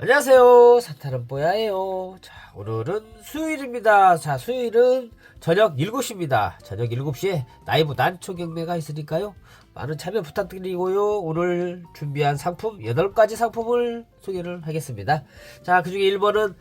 안녕하세요. 사타는 뽀야예요. 자, 오늘은 수요일입니다. 자, 수요일은 저녁 7시입니다. 저녁 7시에 라이브 난초 경매가 있으니까요. 많은 참여 부탁드리고요. 오늘 준비한 상품 8가지 상품을 소개를 하겠습니다. 자, 그 중에 1번은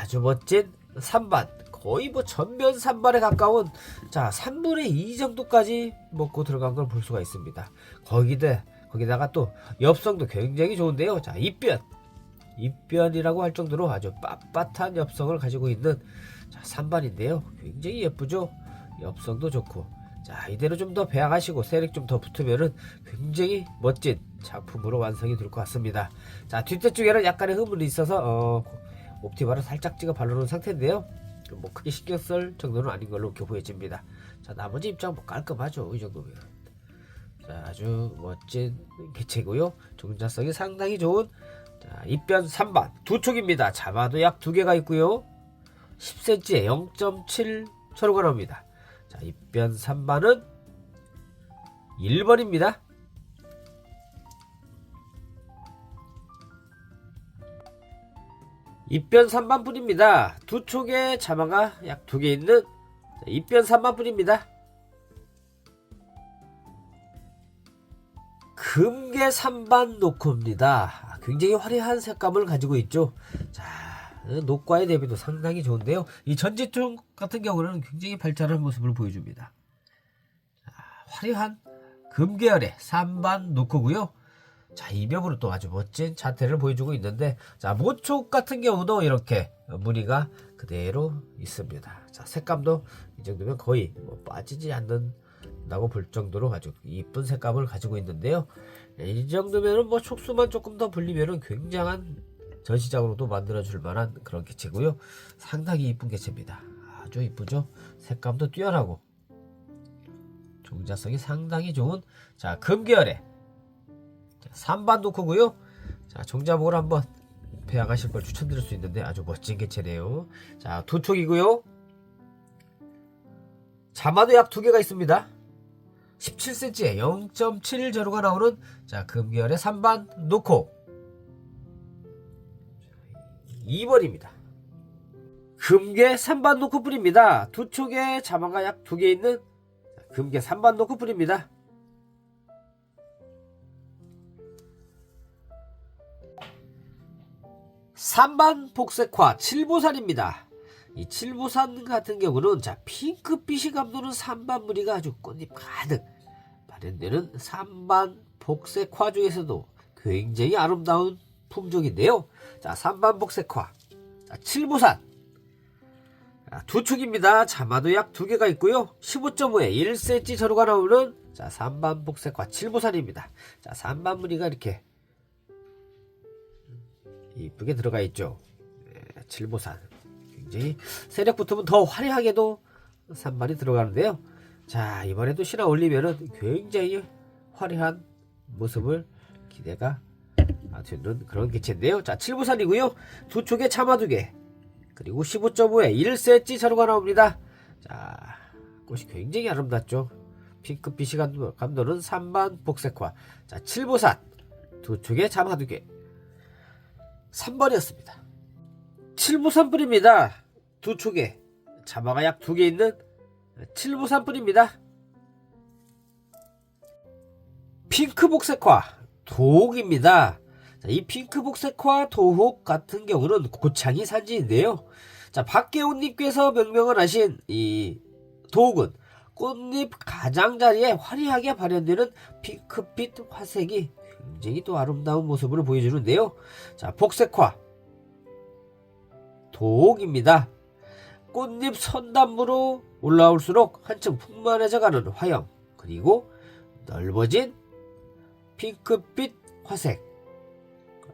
아주 멋진 3반. 거의 뭐 전면 3반에 가까운 자, 3분의 2 정도까지 먹고 들어간 걸 볼 수가 있습니다. 거기다 거기다가 또 엽성도 굉장히 좋은데요. 자, 입변. 입변이라고 할 정도로 아주 빳빳한 엽성을 가지고 있는 자, 3반인데요. 굉장히 예쁘죠? 엽성도 좋고. 자, 이대로 좀 더 배양하시고 세력 좀 더 붙으면은 굉장히 멋진 작품으로 완성이 될 것 같습니다. 자, 뒷대 쪽에는 약간의 흐물이 있어서 어, 옵티바를 살짝 찍어 발라놓은 상태인데요. 뭐 크게 신경 쓸 정도는 아닌 걸로 이렇게 보여집니다. 자, 나머지 입장 뭐 깔끔하죠. 이 정도면. 자, 아주 멋진 개체고요. 종자성이 상당히 좋은 자, 입변 3반 두 촉입니다. 잡아도 약 두 개가 있고요. 10cm에 0.7 초로가 나옵니다. 자, 입변 3반은 1번입니다. 입변 3반 뿐입니다. 두 촉에 자마가 약 두 개 있는 자, 입변 3반 뿐입니다. 금계 3반 노코입니다. 굉장히 화려한 색감을 가지고 있죠. 자, 녹과의 대비도 상당히 좋은데요. 이 전지쪽 같은 경우는 굉장히 발전한 모습을 보여줍니다. 자, 화려한 금계열의 3반 노코고요. 자, 이명으로 또 아주 멋진 자태를 보여주고 있는데, 자, 모촉 같은 경우도 이렇게 무늬가 그대로 있습니다. 자, 색감도 이 정도면 거의 뭐 빠지지 않는 다고 볼 정도로 아주 이쁜 색감을 가지고 있는데요. 네, 이 정도면은 뭐 촉수만 조금 더 불리면은 굉장한 전시장으로도 만들어 줄 만한 그런 개체고요. 상당히 이쁜 개체입니다. 아주 이쁘죠? 색감도 뛰어나고 종자성이 상당히 좋은 자 금계열의 3반 노크고요. 자 종자목을 한번 배양하실 걸 추천드릴 수 있는데 아주 멋진 개체네요. 자 두 촉이고요. 자마도 약 두 개가 있습니다. 17cm에 0.7 제로가 나오는 자 금계열의 3반 노코 2번입니다. 금계 3반 노코 뿌립니다. 두 촉에 자마가 약두개 있는 금계 3반 노코 뿌립니다. 삼반 복색화 7보산입니다. 이 7보산 같은 경우는 자 핑크빛이 감도는 3반 무늬가 아주 꽃잎 가득 발현되는 3반 복색화 중에서도 굉장히 아름다운 품종인데요. 자 3반 복색화 자, 7보산 자, 두 축입니다. 자마도 약 두 개가 있고요. 15.5에 1cm 저루가 나오는 자 3반 복색화 7보산입니다. 자 3반 무늬가 이렇게 이쁘게 들어가 있죠. 네, 7보산 굉장히 세력 붙으면 더 화려하게도 산발이 들어가는데요. 자 이번에도 신화 올리면은 굉장히 화려한 모습을 기대가 되는 그런 개체인데요. 자 7부산이고요. 두 촉에 참아 두 개. 그리고 15.5에 1cm 자루가 나옵니다. 자 꽃이 굉장히 아름답죠. 핑크빛이 감도- 감도는 3반 복색화. 자 7부산 두 촉에 참아 두 개. 3번이었습니다. 7부산 뿌립니다. 두 촉에 자마가 약 두 개 있는 7부산 뿌립니다. 핑크 복색화 도옥입니다. 자, 이 핑크 복색화 도옥 같은 경우는 고창이 산지인데요. 자, 박계온님께서 명명을 하신 이 도옥은 꽃잎 가장자리에 화려하게 발현되는 핑크빛 화색이 굉장히 또 아름다운 모습을 보여주는데요. 자, 복색화 도옥입니다. 꽃잎 선단무로 올라올수록 한층 풍만해져 가는 화형 그리고 넓어진 핑크빛 화색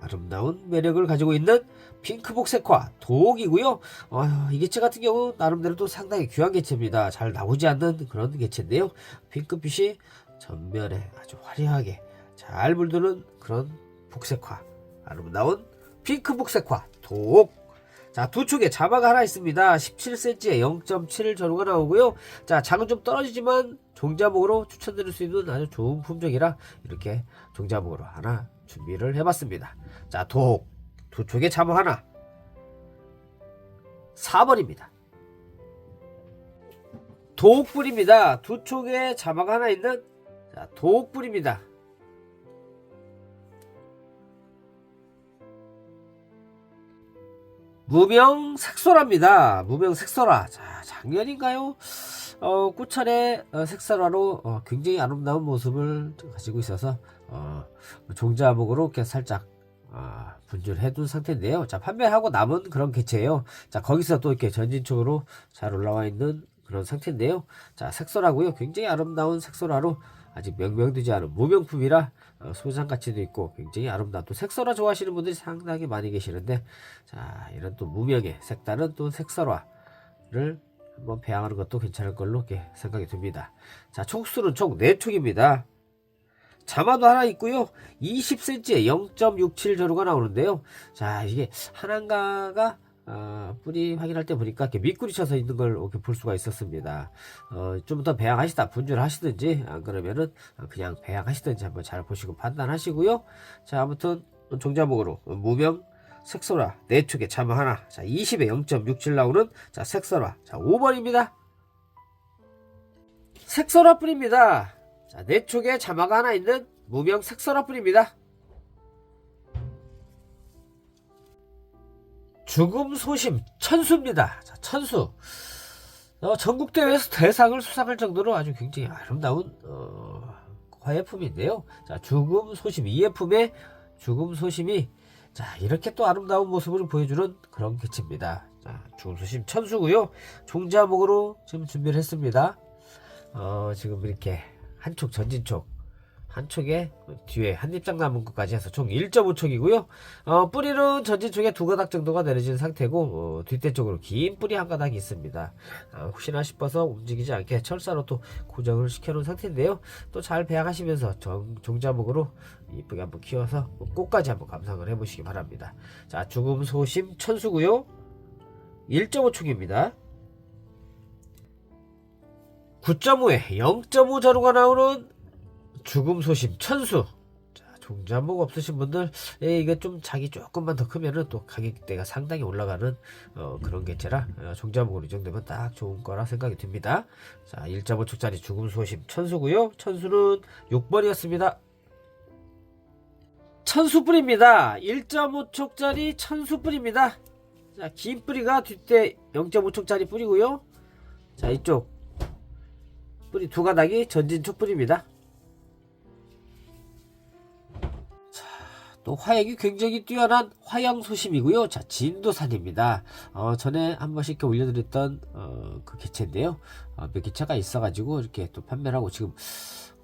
아름다운 매력을 가지고 있는 핑크복 색화 도옥이고요. 어, 이 개체 같은 경우 나름대로 도 상당히 귀한 개체입니다. 잘 나오지 않는 그런 개체인데요. 핑크빛이 전면에 아주 화려하게 잘 물드는 그런 복색화 아름다운 핑크 복색화 도옥 자, 두 축에 자마가 하나 있습니다. 17cm에 0.7 전후가 나오고요. 자, 장은 좀 떨어지지만 종자목으로 추천드릴 수 있는 아주 좋은 품종이라 이렇게 종자목으로 하나 준비를 해봤습니다. 자, 독. 두 촉에 자모 하나 4번입니다. 도옥불입니다. 두 촉에 자막 하나 있는 자, 도옥불입니다. 무명 색소라입니다. 무명 색소라. 자, 작년인가요? 어, 꾸철의 어, 색소라로 어, 굉장히 아름다운 모습을 가지고 있어서 어, 종자목으로 이렇게 살짝 아, 분주를 해둔 상태인데요. 자, 판매하고 남은 그런 개체예요. 자, 거기서 또 이렇게 전진적으로 잘 올라와 있는 그런 상태인데요. 자, 색소라고요. 굉장히 아름다운 색소라로 아직 명명되지 않은 무명품이라 어, 소장 가치도 있고 굉장히 아름다운 또 색소라 좋아하시는 분들이 상당히 많이 계시는데 자, 이런 또 무명의 색다른 또 색소라를 한번 배양하는 것도 괜찮을 걸로 이렇게 생각이 듭니다. 자, 촉수는 총 4촉입니다. 자마도 하나 있고요. 20cm에 0.67 조루가 나오는데요. 자, 이게 한한가가 아, 뿌리 확인할 때 보니까 이렇게 미꾸리 쳐서 있는 걸 이렇게 볼 수가 있었습니다. 어, 좀 더 배양하시다 분주를 하시든지 안 그러면은 그냥 배양하시든지 한번 잘 보시고 판단하시고요. 자, 아무튼 종자목으로 무명 색소라 네 축에 자마 하나. 자, 20에 0.67 나오는 자, 색소라. 자, 5번입니다. 색소라 뿌립니다. 자, 네 축에 자마가 하나 있는 무명 색소라 뿌립니다. 죽음 소심 천수입니다. 자, 천수. 어, 전국 대회에서 대상을 수상할 정도로 아주 굉장히 아름다운 어, 화예품인데요. 자, 죽음 소심 이예품의 죽음 소심이 자 이렇게 또 아름다운 모습을 보여주는 그런 개체입니다. 자, 죽음 소심 천수고요. 종자목으로 지금 준비를 했습니다. 어, 지금 이렇게 한쪽 전진쪽 한쪽에 뒤에 한 입장 남은 것까지 해서 총 1.5촉이고요. 어, 뿌리는 전진 쪽에 두 가닥 정도가 내려진 상태고 어, 뒷대 쪽으로 긴 뿌리 한 가닥이 있습니다. 아, 혹시나 싶어서 움직이지 않게 철사로 또 고정을 시켜놓은 상태인데요. 또 잘 배양하시면서 정, 종자목으로 이쁘게 한번 키워서 꽃까지 한번 감상을 해보시기 바랍니다. 자 죽음 소심 천수고요. 1.5촉입니다. 9.5에 0.5 자루가 나오는 죽음 소심 천수. 자, 종자목 없으신 분들 예, 이게 좀 자기 조금만 더 크면은 또 가격대가 상당히 올라가는 어, 그런 개체라 어, 종자목으로 이 정도면 딱 좋은 거라 생각이 듭니다. 자 1.5촉짜리 죽음 소심 천수고요. 천수는 6번이었습니다. 천수뿌리입니다. 1.5촉짜리 천수뿌리입니다. 자, 긴 뿌리가 뒷대 0.5촉짜리 뿌리고요. 자 이쪽 뿌리 두 가닥이 전진 촉뿌리입니다 또 화약이 굉장히 뛰어난 화양 소심이고요. 자, 진도산입니다. 어, 전에 한 번씩 이렇게 올려드렸던 어, 그 개체인데요. 어, 몇 개체가 있어가지고 이렇게 또 판매를 하고 지금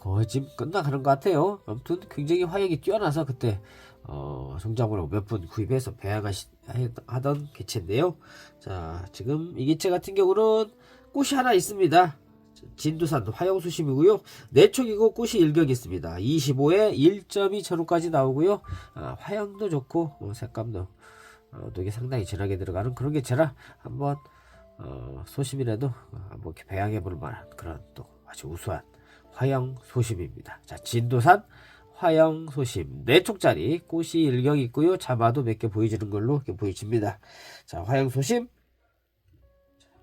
거의 지금 끝나가는 것 같아요. 아무튼 굉장히 화약이 뛰어나서 그때 어, 종자으로 몇 분 구입해서 배양하던 개체인데요. 자, 지금 이 개체 같은 경우는 꽃이 하나 있습니다. 진두산 화영수심이고요. 내촉이고 꽃이 일격이 있습니다. 25에 1.2 천호까지 나오고요. 아, 화양도 좋고 어, 색감도 어, 되게 상당히 진하게 들어가는 그런 개체라 한번 어, 소심이라도 어, 한번 배양해 볼 만한 그런 또 아주 우수한 화영 소심입니다. 자 진도산 화영 소심 네촉짜리 꽃이 일격 있고요. 자마도 몇 개 보여지는 걸로 이렇게 보여집니다. 자 화영 소심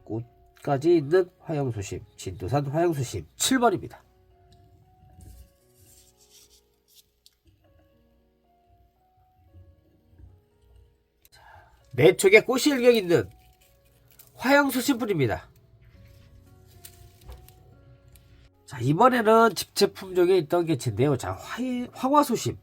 꽃 까지 있는 화영수심, 진도산 화영수심 7번입니다. 네 촉에 꽃이 일격 있는 화영수심 뿌입니다 자, 이번에는 집체 품종에 있던 개체인데요. 자, 화, 황화수심.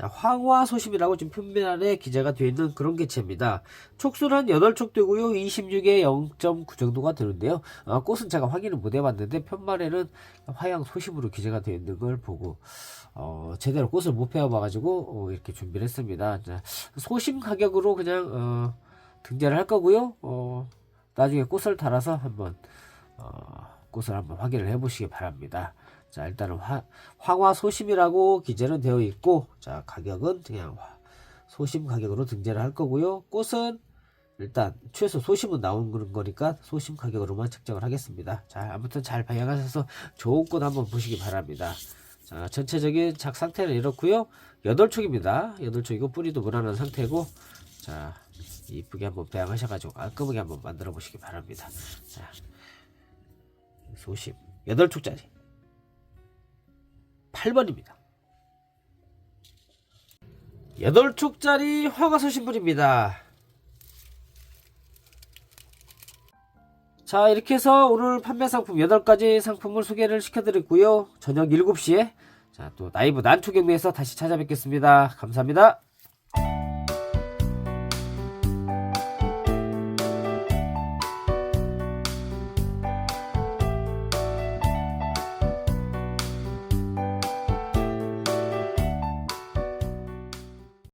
자, 황화소심이라고 지금 표면에 기재가 되어 있는 그런 개체입니다. 촉수는 8촉 되고요. 26에 0.9 정도가 되는데요. 어, 꽃은 제가 확인을 못 해봤는데 편말에는 화양소심으로 기재가 되어 있는 걸 보고 어, 제대로 꽃을 못 배워봐가지고 어, 이렇게 준비를 했습니다. 자, 소심 가격으로 그냥 어, 등재를 할 거고요. 어, 나중에 꽃을 달아서 한번 어, 꽃을 한번 확인을 해보시기 바랍니다. 자 일단은 화, 황화 소심이라고 기재는 되어 있고 자 가격은 그냥 소심 가격으로 등재를 할 거고요. 꽃은 일단 최소 소심은 나오는 거니까 소심 가격으로만 책정을 하겠습니다. 자 아무튼 잘 방향하셔서 좋은 꽃 한번 보시기 바랍니다. 자 전체적인 작 상태는 이렇고요. 8촉입니다. 8촉이고 뿌리도 무난한 상태고 자, 이쁘게 한번 배양하셔가지고 깔끔하게 한번 만들어 보시기 바랍니다. 자, 소심 8축짜리 8번입니다. 8축짜리 화가 서 신 분입니다. 자 이렇게 해서 오늘 판매 상품 8가지 상품을 소개를 시켜드렸고요. 저녁 7시에 자 또 나이브 난초 경매에서 다시 찾아뵙겠습니다. 감사합니다.